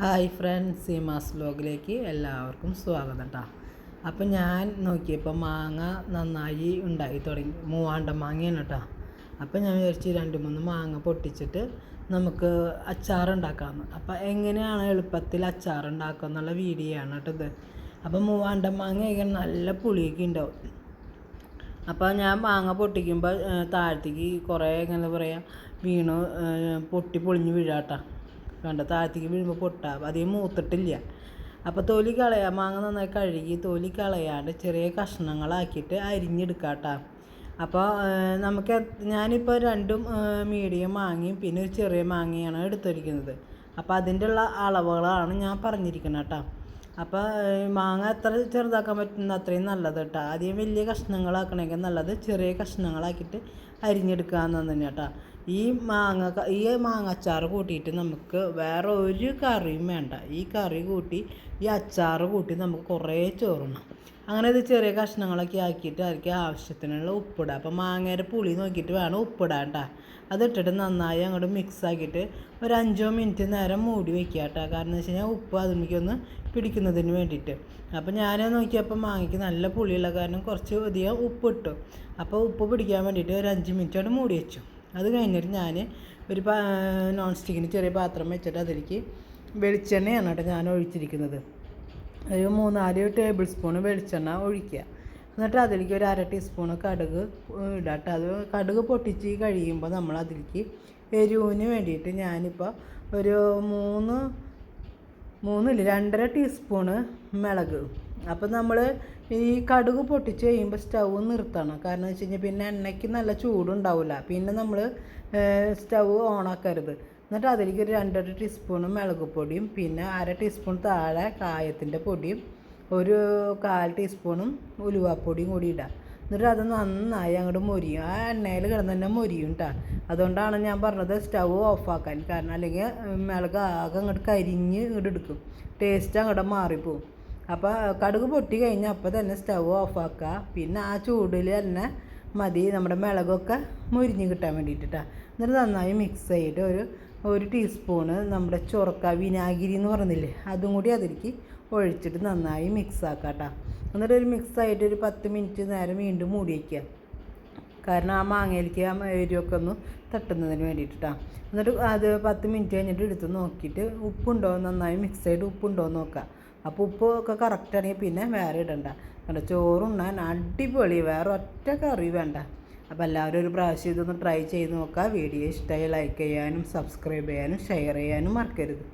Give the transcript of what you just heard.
Hi friends Seemas വ്ലോഗിലേക്ക് എല്ലാവർക്കും സ്വാഗതം കേട്ടോ അപ്പം ഞാൻ നോക്കിയപ്പോൾ മാങ്ങ നന്നായി ഉണ്ടായി തുടങ്ങി. മൂവാണ്ട മാങ്ങയാണ് കേട്ടോ അപ്പം ഞാൻ വിചാരിച്ചു രണ്ട് മൂന്ന് മാങ്ങ പൊട്ടിച്ചിട്ട് നമുക്ക് അച്ചാർ ഉണ്ടാക്കാമെന്ന് അപ്പം എങ്ങനെയാണ് എളുപ്പത്തിൽ അച്ചാർ ഉണ്ടാക്കുക എന്നുള്ള വീഡിയോ ആണ് കേട്ടോ ഇത്. അപ്പം മൂവാണ്ട മാങ്ങ നല്ല പുളിയൊക്കെ ഉണ്ടാവും. അപ്പോൾ ഞാൻ മാങ്ങ പൊട്ടിക്കുമ്പോൾ താഴത്തേക്ക് കുറേ എങ്ങനെ പറയുക വീണു പൊട്ടി പൊളിഞ്ഞ് വീഴാട്ടാ കണ്ട? താഴത്തേക്ക് വീഴുമ്പോൾ പൊട്ടാ. അധികം മൂത്തിട്ടില്ല. അപ്പോൾ തൊലി കളയാം മാങ്ങ നന്നായി കഴുകി തൊലി കളയാണ്ട് ചെറിയ കഷ്ണങ്ങളാക്കിയിട്ട് അരിഞ്ഞെടുക്കാട്ടാ. അപ്പോൾ ഏഹ് നമുക്ക് ഞാനിപ്പോൾ രണ്ടും മീഡിയം മാങ്ങയും പിന്നെ ഒരു ചെറിയ മാങ്ങയാണ് എടുത്തിരിക്കുന്നത്. അപ്പോൾ അതിന്റെ ഉള്ള അളവുകളാണ് ഞാൻ പറഞ്ഞിരിക്കുന്നത് കേട്ടോ അപ്പോൾ മാങ്ങ എത്ര ചെറുതാക്കാൻ പറ്റുന്ന അത്രയും നല്ലത് കേട്ടോ ആദ്യം വലിയ കഷ്ണങ്ങളാക്കണമെങ്കിൽ നല്ലത് ചെറിയ കഷ്ണങ്ങളാക്കിയിട്ട് അരിഞ്ഞെടുക്കാമെന്ന് തന്നെ കേട്ടോ ഈ മാങ്ങ ഈ മാങ്ങ അച്ചാർ കൂട്ടിയിട്ട് നമുക്ക് വേറെ ഒരു കറിയും വേണ്ട. ഈ കറി കൂട്ടി ഈ അച്ചാർ കൂട്ടി നമുക്ക് കുറേ ചോറണം. അങ്ങനെ ഇത് ചെറിയ കഷ്ണങ്ങളൊക്കെ ആക്കിയിട്ട് അതിലേക്ക് ആവശ്യത്തിനുള്ള ഉപ്പിടുക അപ്പോൾ മാങ്ങയുടെ പുളി നോക്കിയിട്ട് വേണം ഉപ്പിടാൻ കേട്ടോ അതിട്ടിട്ട് നന്നായി അങ്ങോട്ട് മിക്സ് ആക്കിയിട്ട് ഒരു അഞ്ചോ മിനിറ്റ് നേരം മൂടി വെക്കുക കേട്ടോ. കാരണം എന്ന് വെച്ച് കഴിഞ്ഞാൽ ഉപ്പ് അതിലേക്കൊന്ന് പിടിക്കുന്നതിന് വേണ്ടിയിട്ട്. അപ്പോൾ ഞാൻ നോക്കിയപ്പോൾ മാങ്ങയ്ക്ക് നല്ല പുളിയുള്ള കാരണം കുറച്ച് അധികം ഉപ്പ് ഇട്ടു അപ്പോൾ ഉപ്പ് പിടിക്കാൻ വേണ്ടിയിട്ട് ഒരു അഞ്ച് മിനിറ്റ് അവിടെ മൂടി വെച്ചു. അത് കഴിഞ്ഞിട്ട് ഞാൻ ഒരു നോൺ സ്റ്റിക്കിന് ചെറിയ പാത്രം വെച്ചിട്ട് അതിലേക്ക് വെളിച്ചെണ്ണയാണ് കേട്ടോ ഞാൻ ഒഴിച്ചിരിക്കുന്നത്. ഒരു മൂന്നാൽ ടേബിൾ സ്പൂൺ വെളിച്ചെണ്ണ ഒഴിക്കുക. എന്നിട്ട് അതിലേക്ക് ഒരു അര ടീസ്പൂൺ കടുക് ഇടാട്ട് അത് കടുക് പൊട്ടിച്ച് കഴിയുമ്പോൾ നമ്മൾ അതിലേക്ക് എരിവിന് വേണ്ടിയിട്ട് ഞാനിപ്പോൾ ഒരു മൂന്ന് മൂന്നില്ല രണ്ടര ടീസ്പൂണ് മിളക് അപ്പം നമ്മൾ ഈ കടുക് പൊട്ടിച്ച് കഴിയുമ്പോൾ സ്റ്റൗ നിർത്തണം. കാരണം എന്ന് വെച്ച് കഴിഞ്ഞാൽ പിന്നെ എണ്ണയ്ക്ക് നല്ല ചൂടുണ്ടാവില്ല പിന്നെ നമ്മൾ സ്റ്റൗ ഓണാക്കരുത്. എന്നിട്ട് അതിലേക്ക് ഒരു രണ്ടര ടീസ്പൂണും മുളക് പൊടിയും പിന്നെ അര ടീസ്പൂൺ താഴെ കായത്തിന്റെ പൊടിയും ഒരു കാൽ ടീസ്പൂണും ഉലുവാപ്പൊടിയും കൂടി ഇടാം. എന്നിട്ട് അത് നന്നായി അങ്ങോട്ട് മൊരിയും. ആ എണ്ണയിൽ കിടന്ന് തന്നെ മൊരിയും കേട്ടോ അതുകൊണ്ടാണ് ഞാൻ പറഞ്ഞത് സ്റ്റൗ ഓഫാക്കാൻ. കാരണം അല്ലെങ്കിൽ മിളക് ആകെ അങ്ങോട്ട് കരിഞ്ഞ് ഇങ്ങോട്ട് എടുക്കും. ടേസ്റ്റ് അങ്ങോട്ട് മാറിപ്പോവും. അപ്പോൾ കടുക് പൊട്ടി കഴിഞ്ഞാൽ അപ്പോൾ തന്നെ സ്റ്റവ് ഓഫാക്കുക പിന്നെ ആ ചൂടിൽ തന്നെ മതി നമ്മുടെ മിളകൊക്കെ മുരിഞ്ഞ് കിട്ടാൻ വേണ്ടിയിട്ടാണ് എന്നിട്ട് നന്നായി മിക്സ് ചെയ്തിട്ട് ഒരു ഒരു ടീസ്പൂണ് നമ്മുടെ ചൊറക്ക വിനാഗിരി എന്ന് പറഞ്ഞില്ലേ അതും കൂടി അതിലേക്ക് ഒഴിച്ചിട്ട് നന്നായി മിക്സ് ആക്കാട്ടാ. കേട്ടോ എന്നിട്ട് ഒരു മിക്സ് ആയിട്ട് ഒരു പത്ത് മിനിറ്റ് നേരം വീണ്ടും മൂടി വയ്ക്കുക കാരണം ആ മാങ്ങയിലേക്ക് ആ എരിവൊക്കെ ഒന്ന് തട്ടുന്നതിന് വേണ്ടിയിട്ടാണ് എന്നിട്ട് അത് പത്ത് മിനിറ്റ് കഴിഞ്ഞിട്ട് എടുത്ത് നോക്കിയിട്ട് ഉപ്പുണ്ടോ നന്നായി മിക്സ് ചെയ്ത് ഉപ്പുണ്ടോ നോക്കുക. അപ്പോൾ ഉപ്പ് ഒക്കെ കറക്റ്റ് ആണെങ്കിൽ പിന്നെ വേറെ ഇടണ്ട. കണ്ടോ? ചോറുണ്ണാൻ അടിപൊളി. വേറെ ഒറ്റ കറി വേണ്ട. അപ്പോൾ എല്ലാവരും ഒരു പ്രാവശ്യം ഇതൊന്ന് ട്രൈ ചെയ്ത് നോക്കുക വീഡിയോ ഇഷ്ടമായി ലൈക്ക് ചെയ്യാനും സബ്സ്ക്രൈബ് ചെയ്യാനും ഷെയർ ചെയ്യാനും മറക്കരുത്.